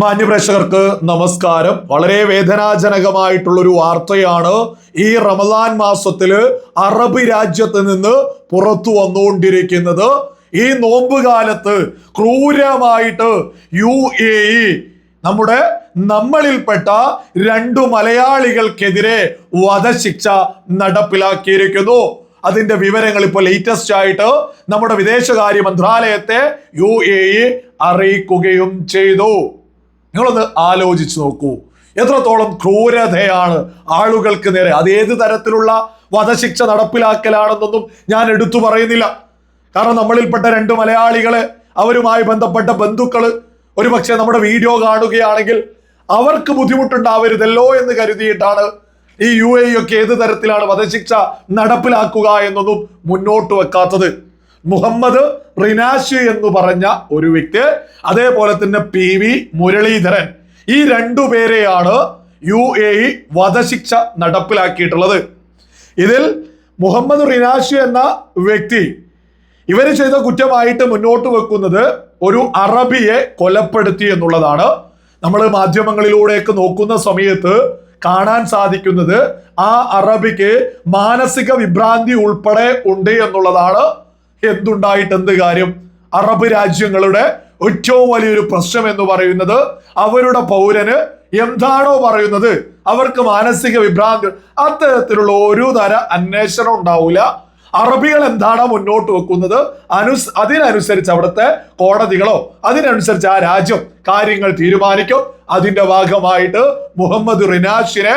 മാന്യപ്രേക്ഷകർക്ക് നമസ്കാരം. വളരെ വേദനാജനകമായിട്ടുള്ളൊരു വാർത്തയാണ് ഈ റമദാൻ മാസത്തിൽ അറബ് രാജ്യത്ത് നിന്ന് പുറത്തു വന്നുകൊണ്ടിരിക്കുന്നത്. ഈ നോമ്പ് കാലത്ത് ക്രൂരമായിട്ട് യു എ ഇ നമ്മുടെ നമ്മളിൽപ്പെട്ട രണ്ടു മലയാളികൾക്കെതിരെ വധശിക്ഷ നടപ്പിലാക്കിയിരിക്കുന്നു. അതിന്റെ വിവരങ്ങൾ ഇപ്പോൾ ലേറ്റസ്റ്റ് ആയിട്ട് നമ്മുടെ വിദേശകാര്യ മന്ത്രാലയത്തെ യു എ ഇ അറിയിക്കുകയും ചെയ്തു. നിങ്ങളൊന്ന് ആലോചിച്ച് നോക്കൂ. എത്രത്തോളം ക്രൂരതയാണ് ആളുകൾക്ക് നേരെ. അത് ഏത് തരത്തിലുള്ള വധശിക്ഷ നടപ്പിലാക്കലാണെന്നൊന്നും ഞാൻ എടുത്തു പറയുന്നില്ല. കാരണം നമ്മളിൽപ്പെട്ട രണ്ട് മലയാളികൾ അവരുമായി ബന്ധപ്പെട്ട ബന്ധുക്കൾ ഒരുപക്ഷെ നമ്മുടെ വീഡിയോ കാണുകയാണെങ്കിൽ അവർക്ക് ബുദ്ധിമുട്ടുണ്ടാവരുതല്ലോ എന്ന് കരുതിയിട്ടാണ് ഈ യു എ ഒക്കെ ഏത് തരത്തിലാണ് വധശിക്ഷ നടപ്പിലാക്കുക എന്നൊന്നും മുന്നോട്ട് വെക്കാത്തത്. മുഹമ്മദ് റിനാഷ് എന്ന് പറഞ്ഞ ഒരു വ്യക്തി അതേപോലെ തന്നെ പി വി മുരളീധരൻ. ഈ രണ്ടു പേരെയാണ് യു എ ഇ വധശിക്ഷ നടപ്പിലാക്കിയിട്ടുള്ളത്. ഇതിൽ മുഹമ്മദ് റിനാഷ് എന്ന വ്യക്തി ഇവർ ചെയ്ത കുറ്റമായിട്ട് മുന്നോട്ട് വെക്കുന്നത് ഒരു അറബിയെ കൊലപ്പെടുത്തി എന്നുള്ളതാണ്. നമ്മൾ മാധ്യമങ്ങളിലൂടെയൊക്കെ നോക്കുന്ന സമയത്ത് കാണാൻ സാധിക്കുന്നത് ആ അറബിക്ക് മാനസിക വിഭ്രാന്തി ഉൾപ്പെടെ ഉണ്ട് എന്നുള്ളതാണ് എന്തുണ്ടായിട്ട് എന്ത് കാര്യം? അറബ് രാജ്യങ്ങളുടെ ഏറ്റവും വലിയൊരു പ്രശ്നം എന്ന് പറയുന്നത് അവരുടെ പൗരന് എന്താണോ പറയുന്നത്. അവർക്ക് മാനസിക വിഭ്രാന്തി. അത്തരത്തിലുള്ള ഒരു തര അന്വേഷണം ഉണ്ടാവില്ല അറബികൾ എന്താണോ മുന്നോട്ട് വെക്കുന്നത്? അനുസ് അതിനനുസരിച്ച് അവിടുത്തെ കോടതികളോ അതിനനുസരിച്ച് ആ രാജ്യം കാര്യങ്ങൾ തീരുമാനിക്കും. അതിന്റെ ഭാഗമായിട്ട് മുഹമ്മദ് റിനാഷിനെ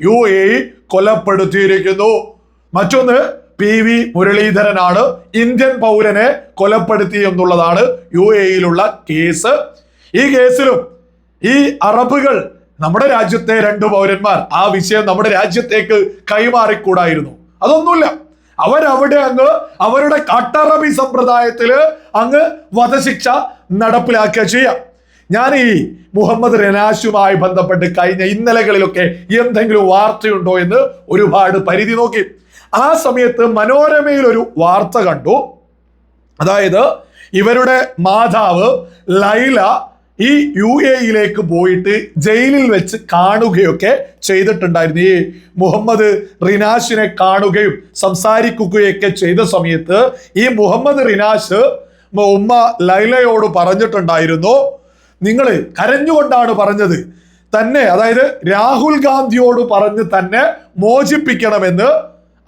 യു എ കൊലപ്പെടുത്തിയിരിക്കുന്നു. മറ്റൊന്ന് പി വി മുരളീധരനാണ് ഇന്ത്യൻ പൗരനെ കൊലപ്പെടുത്തി എന്നുള്ളതാണ് യു എയിലുള്ള കേസ്. ഈ കേസിലും ഈ അറബുകൾ നമ്മുടെ രാജ്യത്തെ രണ്ട് പൗരന്മാർ ആ വിഷയം നമ്മുടെ രാജ്യത്തേക്ക് കൈമാറിക്കൂടായിരുന്നു. അതൊന്നുമില്ല. അവരവിടെ അങ്ങ് അവരുടെ കട്ടറബി സമ്പ്രദായത്തിൽ അങ്ങ് വധശിക്ഷ നടപ്പിലാക്കുക ചെയ്യാം. ഞാൻ ഈ മുഹമ്മദ് റനാഷുമായി ബന്ധപ്പെട്ട് കഴിഞ്ഞ ഇന്നലകളിലൊക്കെ എന്തെങ്കിലും വാർത്തയുണ്ടോ എന്ന് ഒരുപാട് പരിധി നോക്കി. ആ സമയത്ത് മനോരമയിൽ ഒരു വാർത്ത കണ്ടു. അതായത് ഇവരുടെ മാതാവ് ലൈല ഈ യു എയിലേക്ക് പോയിട്ട് ജയിലിൽ വെച്ച് കാണുകയൊക്കെ ചെയ്തിട്ടുണ്ടായിരുന്നു. ഈ മുഹമ്മദ് റിനാഷിനെ കാണുകയും സംസാരിക്കുകയൊക്കെ ചെയ്ത സമയത്ത് ഈ മുഹമ്മദ് റിനാഷ് ഉമ്മ ലൈലയോട് പറഞ്ഞിട്ടുണ്ടായിരുന്നു. നിങ്ങൾ കരഞ്ഞുകൊണ്ടാണ് പറഞ്ഞത്. തന്നെ അതായത് രാഹുൽ ഗാന്ധിയോട് പറഞ്ഞ് തന്നെ മോചിപ്പിക്കണമെന്ന്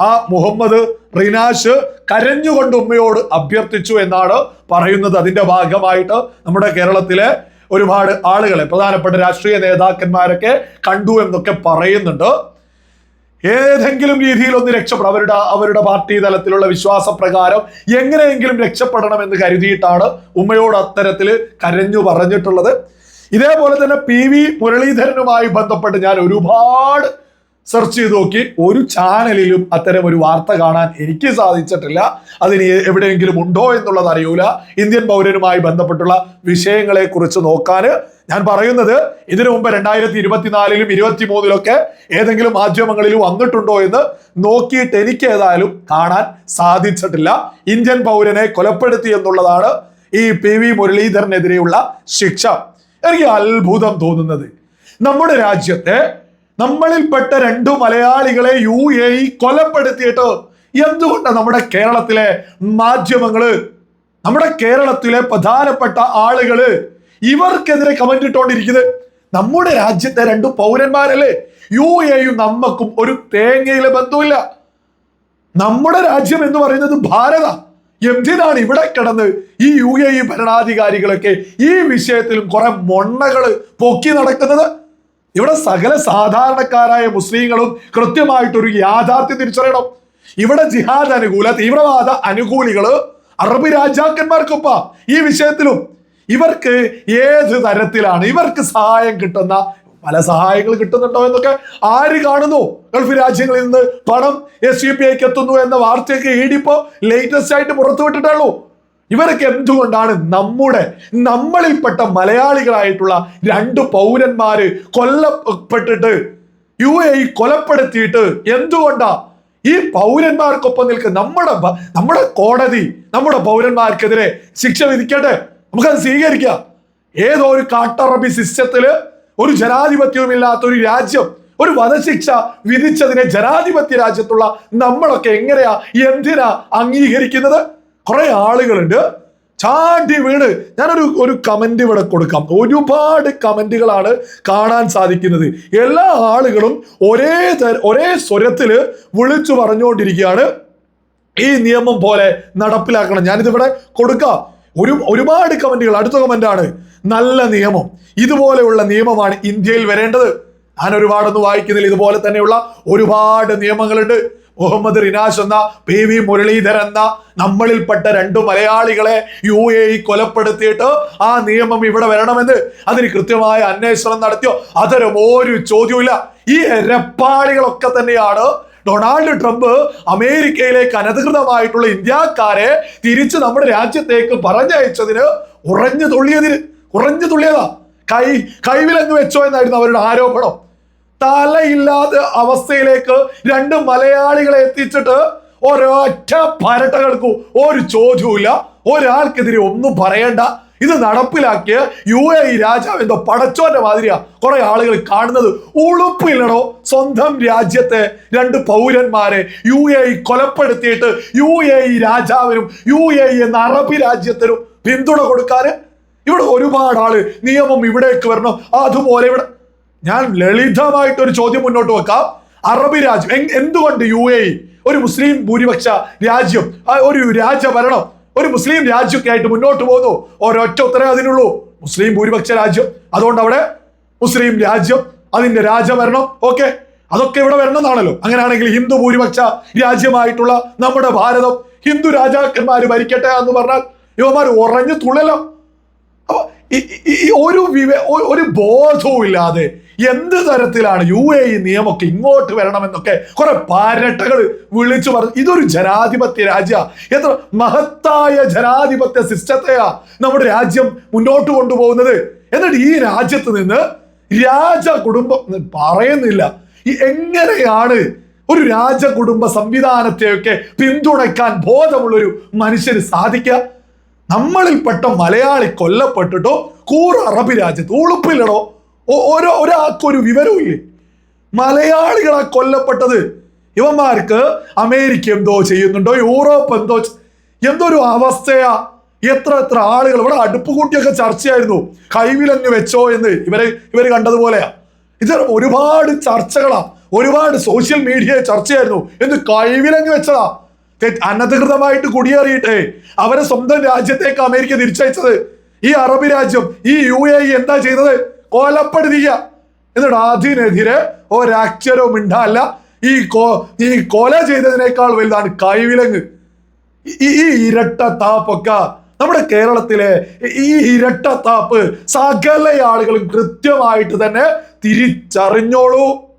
ആ മുഹമ്മദ് റിനാഷ് കരഞ്ഞുകൊണ്ട് ഉമ്മയോട് അഭ്യർത്ഥിച്ചു എന്നാണ് പറയുന്നത്. അതിന്റെ ഭാഗമായിട്ട് നമ്മുടെ കേരളത്തിലെ ഒരുപാട് ആളുകളെ പ്രധാനപ്പെട്ട രാഷ്ട്രീയ നേതാക്കന്മാരൊക്കെ കണ്ടു എന്നൊക്കെ പറയുന്നുണ്ട്. ഏതെങ്കിലും രീതിയിൽ ഒന്ന് രക്ഷപ്പെടാം അവരുടെ അവരുടെ പാർട്ടി തലത്തിലുള്ള വിശ്വാസപ്രകാരം എങ്ങനെയെങ്കിലും രക്ഷപ്പെടണം എന്ന് കരുതിയിട്ടാണ് ഉമ്മയോട് അത്തരത്തിൽ കരഞ്ഞു പറഞ്ഞിട്ടുള്ളത്. ഇതേപോലെ തന്നെ പി വി മുരളീധരനുമായി ബന്ധപ്പെട്ട് ഞാൻ ഒരുപാട് സെർച്ച് ചെയ്ത് നോക്കി. ഒരു ചാനലിലും അത്തരം ഒരു വാർത്ത കാണാൻ എനിക്ക് സാധിച്ചിട്ടില്ല. അതിന് എവിടെയെങ്കിലും ഉണ്ടോ എന്നുള്ളത് അറിയൂല. ഇന്ത്യൻ പൗരനുമായി ബന്ധപ്പെട്ടുള്ള വിഷയങ്ങളെ കുറിച്ച് നോക്കാൻ ഞാൻ പറയുന്നത് ഇതിനു മുമ്പ് രണ്ടായിരത്തി ഇരുപത്തിനാലിലും ഇരുപത്തി മൂന്നിലൊക്കെ ഏതെങ്കിലും മാധ്യമങ്ങളിൽ വന്നിട്ടുണ്ടോ എന്ന് നോക്കിയിട്ട് എനിക്ക് ഏതായാലും കാണാൻ സാധിച്ചിട്ടില്ല. ഇന്ത്യൻ പൗരനെ കൊലപ്പെടുത്തി എന്നുള്ളതാണ് ഈ പി വി മുരളീധരനെതിരെയുള്ള ശിക്ഷ. എനിക്ക് അത്ഭുതം തോന്നുന്നത്. നമ്മുടെ രാജ്യത്തെ നമ്മളിൽപ്പെട്ട രണ്ടു മലയാളികളെ യു എ ഇ കൊലപ്പെടുത്തിയിട്ട് എന്തുകൊണ്ടാണ് നമ്മുടെ കേരളത്തിലെ മാധ്യമങ്ങൾ നമ്മുടെ കേരളത്തിലെ പ്രധാനപ്പെട്ട ആളുകൾ ഇവർക്കെതിരെ കമന്റ് ഇട്ടുകൊണ്ടിരിക്കുന്നത് നമ്മുടെ രാജ്യത്തെ രണ്ടു പൗരന്മാരല്ലേ? യു എയും നമ്മക്കും ഒരു തേങ്ങയിലെ ബന്ധമില്ല നമ്മുടെ രാജ്യം എന്ന് പറയുന്നത് ഭാരത. എന്തിനാണ് ഇവിടെ കിടന്ന് ഈ യു എ ഇ ഭരണാധികാരികളൊക്കെ ഈ വിഷയത്തിലും കുറെ മൊണ്ണകൾ പൊക്കി നടക്കുന്നത്? ഇവിടെ സകല സാധാരണക്കാരായ മുസ്ലിങ്ങളും കൃത്യമായിട്ടൊരു യാഥാർത്ഥ്യം തിരിച്ചറിയണം. ഇവിടെ ജിഹാദ് അനുകൂല തീവ്രവാദ അനുകൂലികൾ അറബ് രാജാക്കന്മാർക്കൊപ്പ ഈ വിഷയത്തിലും. ഇവർക്ക് ഏത് തരത്തിലാണ് ഇവർക്ക് സഹായം കിട്ടുന്ന പല സഹായങ്ങൾ കിട്ടുന്നുണ്ടോ എന്നൊക്കെ ആര് കാണുന്നു? ഗൾഫ് രാജ്യങ്ങളിൽ നിന്ന് പണം എസ് യു പി ഐക്ക് എത്തുന്നു എന്ന വാർത്തയൊക്കെ ഈടിപ്പോ ലേറ്റസ്റ്റ് ആയിട്ട് പുറത്തുവിട്ടിട്ടുള്ളൂ ഇവരൊക്കെ എന്തുകൊണ്ടാണ് നമ്മുടെ നമ്മളിൽപ്പെട്ട മലയാളികളായിട്ടുള്ള രണ്ട് പൗരന്മാര് കൊല്ലപ്പെട്ടിട്ട് യു എ കൊലപ്പെടുത്തിയിട്ട് എന്തുകൊണ്ടാ? ഈ പൗരന്മാർക്കൊപ്പം നിൽക്കുന്ന നമ്മുടെ നമ്മുടെ കോടതി നമ്മുടെ പൗരന്മാർക്കെതിരെ ശിക്ഷ വിധിക്കട്ടെ? നമുക്കത് സ്വീകരിക്കാം. ഏതോ ഒരു കാട്ടറബി സിസ്റ്റത്തിൽ ഒരു ജനാധിപത്യവും ഇല്ലാത്ത ഒരു രാജ്യം ഒരു വധശിക്ഷ വിധിച്ചതിനെ ജനാധിപത്യ രാജ്യത്തുള്ള നമ്മളൊക്കെ എങ്ങനെയാ എന്തിനാ അംഗീകരിക്കുന്നത്? കുറെ ആളുകളുണ്ട്. ചാടി വീണ്. ഞാനൊരു ഒരു കമന്റ് ഇവിടെ കൊടുക്കാം. ഒരുപാട് കമന്റുകളാണ് കാണാൻ സാധിക്കുന്നത്. എല്ലാ ആളുകളും ഒരേ ഒരേ സ്വരത്തിൽ വിളിച്ചു പറഞ്ഞുകൊണ്ടിരിക്കുകയാണ്. ഈ നിയമം പോലെ നടപ്പിലാക്കണം. ഞാനിതിവിടെ കൊടുക്കാം. ഒരു ഒരുപാട് കമന്റുകൾ അടുത്ത കമന്റ് ആണ്. നല്ല നിയമം. ഇതുപോലെയുള്ള നിയമമാണ് ഇന്ത്യയിൽ വരേണ്ടത്. ഞാൻ ഒരുപാടൊന്നും വായിക്കുന്നില്ല. ഇതുപോലെ തന്നെയുള്ള ഒരുപാട് നിയമങ്ങളുണ്ട്. മുഹമ്മദ് റിനാഷ് എന്ന പി വി മുരളീധരൻ എന്ന നമ്മളിൽപ്പെട്ട രണ്ട് മലയാളികളെ യു എ ഇ കൊലപ്പെടുത്തിയിട്ട് ആ നിയമം ഇവിടെ വരണമെന്ന് അതിന് കൃത്യമായ അന്വേഷണം നടത്തിയോ? അതൊരു ഒരു ചോദ്യമില്ല ഈ രപ്പാളികളൊക്കെ തന്നെയാണ് ഡൊണാൾഡ് ട്രംപ് അമേരിക്കയിലേക്ക് അനധികൃതമായിട്ടുള്ള ഇന്ത്യക്കാരെ തിരിച്ച് നമ്മുടെ രാജ്യത്തേക്ക് പറഞ്ഞയച്ചതിന് ഉറഞ്ഞു തുള്ളിയതിന് ഉറഞ്ഞു തുള്ളിയതാ. കൈ കൈവിലങ്ങ് വെച്ചോ എന്നായിരുന്നു അവരുടെ ആരോപണം. തലയില്ലാത്ത അവസ്ഥയിലേക്ക് രണ്ട് മലയാളികളെ എത്തിച്ചിട്ട് ഒരൊറ്റ പരട്ടകൾക്ക് ഒരു ചോദ്യവുമില്ല. ഒരാൾക്കെതിരെ ഒന്നും പറയണ്ട. ഇത് നടപ്പിലാക്കിയ യു എ ഇ രാജാവ് എന്തോ പടച്ചോന്റെ മാതിരിയാ കുറെ ആളുകൾ കാണുന്നത്. ഉളുപ്പില്ലടോ. സ്വന്തം രാജ്യത്തെ രണ്ട് പൗരന്മാരെ യു എ ഇ കൊലപ്പെടുത്തിയിട്ട് യു എ ഇ രാജാവിനും യു എ ഇ എന്ന അറബി രാജ്യത്തിനും പിന്തുണ കൊടുക്കാൻ ഇവിടെ ഒരുപാട് ആൾ നിയമം ഇവിടേക്ക് വരണം. അതുപോലെ ഇവിടെ ഞാൻ ലളിതമായിട്ട് ഒരു ചോദ്യം മുന്നോട്ട് വെക്കാം. അറബി രാജ്യം എന്തുകൊണ്ട് യു എ ഒരു മുസ്ലിം ഭൂരിപക്ഷ രാജ്യം ഒരു രാജ്യഭരണം ഒരു മുസ്ലിം രാജ്യമൊക്കെ ആയിട്ട് മുന്നോട്ട് പോകുന്നു? ഒരൊറ്റ ഉത്തരവേ അതിനുള്ളൂ. മുസ്ലിം ഭൂരിപക്ഷ രാജ്യം അതുകൊണ്ട് അവിടെ മുസ്ലിം രാജ്യം അതിന്റെ രാജഭരണം ഓക്കെ? അതൊക്കെ ഇവിടെ വരണം എന്നാണല്ലോ അങ്ങനെയാണെങ്കിൽ ഹിന്ദു ഭൂരിപക്ഷ രാജ്യമായിട്ടുള്ള നമ്മുടെ ഭാരതം ഹിന്ദു രാജാക്കന്മാര് ഭരിക്കട്ടെ എന്ന് പറഞ്ഞാൽ ഇവന്മാർ ഉറഞ്ഞു തുള്ളലോ. ഒരു ഒരു ബോധവും ഇല്ലാതെ എന്ത് തരത്തിലാണ് യു എ ഇ നിയമമൊക്കെ ഇങ്ങോട്ട് വരണമെന്നൊക്കെ കുറെ പാരട്ടകൾ വിളിച്ചു പറഞ്ഞു. ഇതൊരു ജനാധിപത്യ രാജ്യ. എത്ര മഹത്തായ ജനാധിപത്യ സിസ്റ്റത്തെയാ നമ്മുടെ രാജ്യം മുന്നോട്ട് കൊണ്ടുപോകുന്നത്. എന്നിട്ട് ഈ രാജ്യത്ത് നിന്ന് രാജ കുടുംബം പറയുന്നില്ല. ഈ എങ്ങനെയാണ് ഒരു രാജകുടുംബ സംവിധാനത്തെയൊക്കെ പിന്തുണയ്ക്കാൻ ബോധമുള്ളൊരു മനുഷ്യന് സാധിക്കുക? നമ്മളിൽപ്പെട്ട മലയാളി കൊല്ലപ്പെട്ടിട്ടോ കൂറ് അറബി രാജ്യത്ത് ഉളുപ്പില്ലടോ ഓരോ ഒരാൾക്കൊരു വിവരവും ഇല്ലേ മലയാളികളാ കൊല്ലപ്പെട്ടത്. ഇവന്മാർക്ക് അമേരിക്ക എന്തോ ചെയ്യുന്നുണ്ടോ? യൂറോപ്പ് എന്തോ എന്തോ ഒരു അവസ്ഥയാ? എത്ര എത്ര ആളുകൾ ഇവിടെ അടുപ്പ് കൂട്ടിയൊക്കെ ചർച്ചയായിരുന്നു. കൈവിലങ്ങ് വെച്ചോ എന്ന് ഇവരെ ഇവർ കണ്ടതുപോലെയാ. ഇത് ഒരുപാട് ചർച്ചകളാ. ഒരുപാട് സോഷ്യൽ മീഡിയ ചർച്ചയായിരുന്നു. എന്ത് കൈവിലങ്ങ് വെച്ചതാ. അനധികൃതമായിട്ട് കുടിയേറിയിട്ട് അവരെ സ്വന്തം രാജ്യത്തേക്ക് അമേരിക്ക തിരിച്ചയച്ചത്. ഈ അറബ് രാജ്യം ഈ യു എ എന്താ ചെയ്തത്? കൊലപ്പെടുത്തിയ. എന്നിട്ട് അതിനെതിരെ ഒരാക്ഷരവും മിണ്ടല്ല. ഈ കോ ഈ കൊല ചെയ്തതിനേക്കാൾ വലുതാണ് കൈവിലങ്ങ്. ഈ ഇരട്ട താപ്പൊക്ക നമ്മുടെ കേരളത്തിലെ ഈ ഇരട്ട താപ്പ് സകല ആളുകളും കൃത്യമായിട്ട് തന്നെ തിരിച്ചറിഞ്ഞോളൂ.